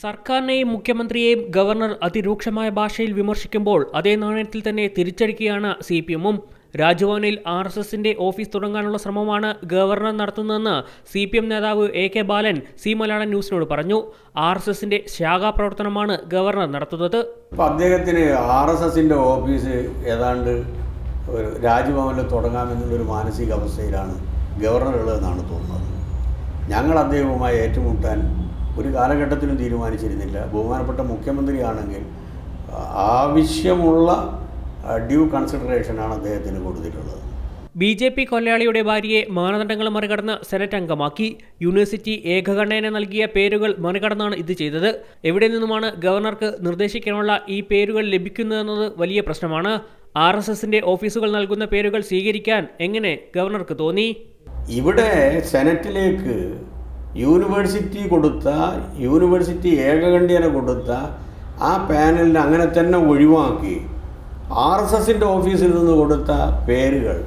സർക്കാരിനെയും മുഖ്യമന്ത്രിയെയും ഗവർണർ അതിരൂക്ഷമായ ഭാഷയിൽ വിമർശിക്കുമ്പോൾ അതേ നാണയത്തിൽ തന്നെ തിരിച്ചടിക്കുകയാണ് സി പി എമ്മും. രാജ്ഭവനിൽ ആർ എസ് എസിന്റെ ഓഫീസ് തുടങ്ങാനുള്ള ശ്രമമാണ് ഗവർണർ നടത്തുന്നതെന്ന് സി പി എം നേതാവ് A K Balan C Malayalam ന്യൂസിനോട് പറഞ്ഞു. ആർ എസ് എസിന്റെ ശാഖാ പ്രവർത്തനമാണ് ഗവർണർ നടത്തുന്നത്. അദ്ദേഹത്തിന് ആർ എസ് എസിന്റെ ഓഫീസ് ഏതാണ്ട് രാജ്ഭവനിൽ തുടങ്ങാമെന്നുള്ളൊരു മാനസികാവസ്ഥയിലാണ് ഗവർണർ ഉള്ളതെന്നാണ് തോന്നുന്നത്. ഞങ്ങൾ അദ്ദേഹവുമായി ഏറ്റുമുട്ടാൻ ഒരു കാലഘട്ടത്തിലും തീരുമാനിച്ചിരുന്നില്ല. ബഹുമാനപ്പെട്ട മുഖ്യമന്ത്രിയാണെങ്കിൽ ആവശ്യമുള്ള ഡ്യൂ കൺസിഡറേഷനാണ് അദ്ദേഹത്തിന് കൊടുത്തിട്ടുള്ളത്. ബി ജെ പി കൊലയാളിയുടെ ഭാര്യയെ മാനദണ്ഡങ്ങൾ മറികടന്ന് സെനറ്റ് അംഗമാക്കി. യൂണിവേഴ്സിറ്റി ഏകകണ്ഠേന നൽകിയ പേരുകൾ മറികടന്നാണ് ഇത് ചെയ്തത്. എവിടെ നിന്നുമാണ് ഗവർണർക്ക് നിർദ്ദേശിക്കാനുള്ള ഈ പേരുകൾ ലഭിക്കുന്നതെന്നത് വലിയ പ്രശ്നമാണ്. ആർ എസ് എസിന്റെ ഓഫീസുകൾ നൽകുന്ന പേരുകൾ സ്വീകരിക്കാൻ എങ്ങനെ ഗവർണർക്ക് തോന്നി? ഇവിടെ സെനറ്റിലേക്ക് യൂണിവേഴ്സിറ്റി കൊടുത്ത യൂണിവേഴ്സിറ്റി ഏകകണ്ഠ്യേന കൊടുത്ത ആ പാനലിനെ അങ്ങനെ തന്നെ ഒഴിവാക്കി. ആർ എസ് എസിന്റെ ഓഫീസിൽ നിന്ന് കൊടുത്ത പേരുകൾ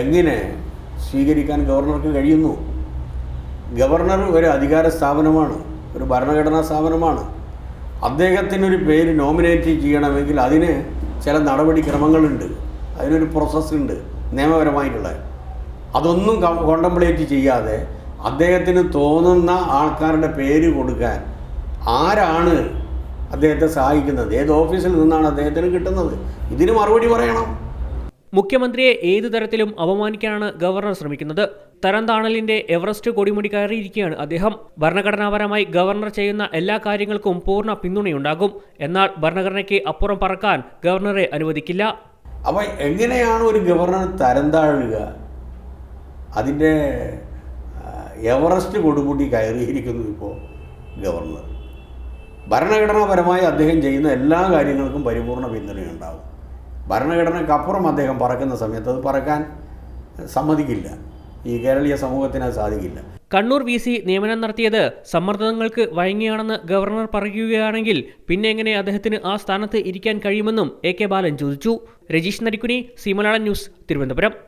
എങ്ങനെ സ്വീകരിക്കാൻ ഗവർണർക്ക് കഴിയുന്നു? ഗവർണർ ഒരു അധികാര സ്ഥാപനമാണ് ഒരു ഭരണഘടനാ സ്ഥാപനമാണ്. അദ്ദേഹത്തിനൊരു പേര് നോമിനേറ്റ് ചെയ്യണമെങ്കിൽ അതിന് ചില നടപടിക്രമങ്ങളുണ്ട് അതിനൊരു പ്രോസസ്സുണ്ട് നിയമപരമായിട്ടുള്ള. അതൊന്നും കോണ്ടംപ്ലേറ്റ് ചെയ്യാതെ അദ്ദേഹത്തിന് തോന്നുന്ന ആൾക്കാരുടെ പേര് കൊടുക്കാൻ ആരാണ് അദ്ദേഹത്തെ സഹായിക്കുന്നത്? ഏത് ഓഫീസിൽ നിന്നാണ് അദ്ദേഹത്തിന് കിട്ടുന്നത്? ഇതിന് മറുപടി പറയണം. മുഖ്യമന്ത്രിയെ ഏതു തരത്തിലും അപമാനിക്കാനാണ് ഗവർണർ ശ്രമിക്കുന്നത്? തരംതാണലിന്റെ എവറസ്റ്റ് കൊടിമുടി കയറിയിരിക്കുകയാണ് അദ്ദേഹം. ഭരണഘടനാപരമായി ഗവർണർ ചെയ്യുന്ന എല്ലാ കാര്യങ്ങൾക്കും പൂർണ പിന്തുണയുണ്ടാകും. എന്നാൽ ഭരണഘടനയ്ക്ക് അപ്പുറം പറക്കാൻ ഗവർണറെ അനുവദിക്കില്ല. അപ്പോൾ എങ്ങനെയാണ് ഒരു ഗവർണർ തരം താഴുക അതിന്റെ ആ, എവറസ്റ്റ് കൊടുമുടി കയറിയിരിക്കുന്നു ഇപ്പോൾ ഗവർണർ. ഭരണഘടനാപരമായി അദ്ദേഹം ചെയ്യുന്ന എല്ലാ കാര്യങ്ങൾക്കും പരിപൂർണ പിന്തുണയുണ്ടാവും. ഭരണഘടനയ്ക്കപ്പുറം അദ്ദേഹം പറക്കുന്ന സമയത്ത് അത് പറക്കാൻ സമ്മതിക്കില്ല. ഈ കേരളീയ സമൂഹത്തിന് അത് സാധിക്കില്ല. കണ്ണൂർ വി സി നിയമനം നടത്തിയത് സമ്മർദ്ദങ്ങൾക്ക് വഴങ്ങിയാണെന്ന് ഗവർണർ പറയുകയാണെങ്കിൽ പിന്നെ എങ്ങനെ അദ്ദേഹത്തിന് ആ സ്ഥാനത്ത് ഇരിക്കാൻ കഴിയുമെന്നും എ കെ ബാലൻ ചോദിച്ചു. Rajeesh Narikkuni C Malayalam news Thiruvananthapuram.